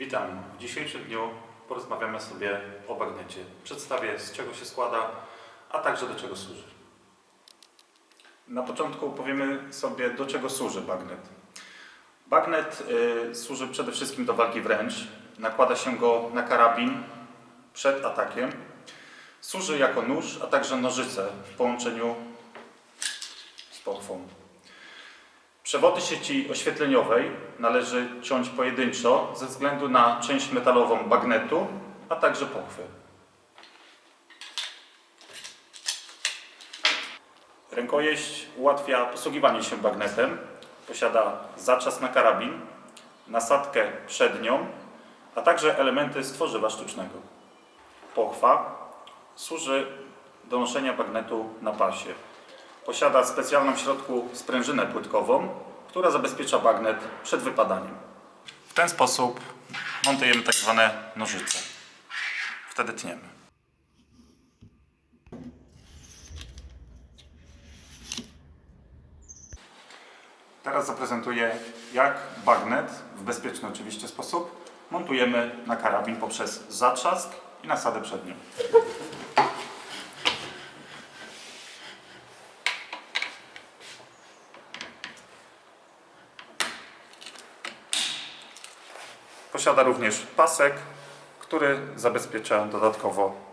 Witam. W dzisiejszym dniu porozmawiamy sobie o bagnecie. Przedstawię z czego się składa, a także do czego służy. Na początku powiemy sobie do czego służy bagnet. Bagnet y, służy przede wszystkim do walki wręcz. Nakłada się go na karabin przed atakiem. Służy jako nóż, a także nożyce w połączeniu z pochwą. Przewody sieci oświetleniowej należy ciąć pojedynczo ze względu na część metalową bagnetu, a także pochwy. Rękojeść ułatwia posługiwanie się bagnetem. Posiada zaczas na karabin, nasadkę przednią, a także elementy z tworzywa sztucznego. Pochwa służy do noszenia bagnetu na pasie. Posiada specjalną w środku sprężynę płytkową, która zabezpiecza bagnet przed wypadaniem. W ten sposób montujemy tak zwane nożyce. Wtedy tniemy. Teraz zaprezentuję, jak bagnet, w bezpieczny oczywiście sposób, montujemy na karabin poprzez zatrzask i nasadę przednią. Posiada również pasek, który zabezpiecza dodatkowo